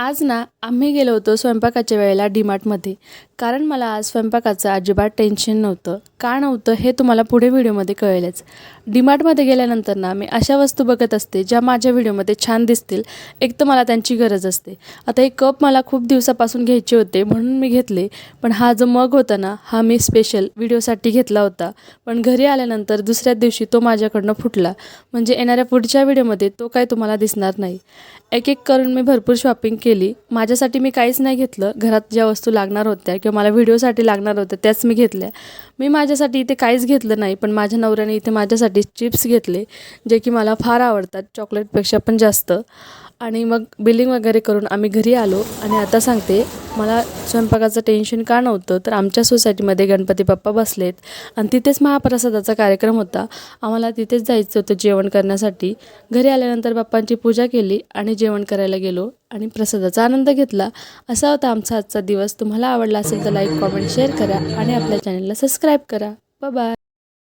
आज ना आम्ही गेलो होतो स्वयंपाकाच्या वेळेला डीमार्टमध्ये कारण मला आज स्वयंपाकाचं अजिबात टेन्शन नव्हतं. का नव्हतं हे तुम्हाला पुढे व्हिडिओमध्ये कळेलच. डीमार्टमध्ये गेल्यानंतर ना मी अशा वस्तू बघत असते ज्या माझ्या व्हिडिओमध्ये छान दिसतील. एक तर मला त्यांची गरज असते. आता एक कप मला खूप दिवसापासून घ्यायचे होते म्हणून मी घेतले. पण हा जो मग होता ना हा मी स्पेशल व्हिडिओसाठी घेतला होता. पण घरी आल्यानंतर दुसऱ्याच दिवशी तो माझ्याकडनं फुटला. म्हणजे येणाऱ्या पुढच्या व्हिडिओमध्ये तो काय तुम्हाला दिसणार नाही. एक एक करून मी भरपूर शॉपिंग केली. माझ्यासाठी मी काहीच नाही घेतलं. घरात ज्या वस्तू लागणार होत्या किंवा मला व्हिडिओसाठी लागणार होत्या त्याच मी घेतल्या. मी माझ्यासाठी इथे काहीच घेतलं नाही पण माझ्या नवऱ्याने इथे माझ्यासाठी चिप्स घेतले जे की मला फार आवडतात चॉकलेटपेक्षा पण जास्त. आणि मग बिलिंग वगैरे करून आम्ही घरी आलो आणि आता सांगते मला स्वयंपाकाचं टेन्शन का नव्हतं? तर आमच्या सोसायटीमध्ये गणपती बाप्पा बसलेत. आणि तिथेच महाप्रसादाचा कार्यक्रम होता. आम्हाला तिथेच जायचं होतं जेवण करण्यासाठी. घरी आल्यानंतर बाप्पांची पूजा केली आणि जेवण करायला गेलो आणि प्रसादाचा आनंद घेतला. असा होता आमचा आजचा दिवस. तुम्हाला आवडला असेल तर लाईक कॉमेंट शेअर करा आणि आपल्या चॅनलला सबस्क्राईब करा. बाय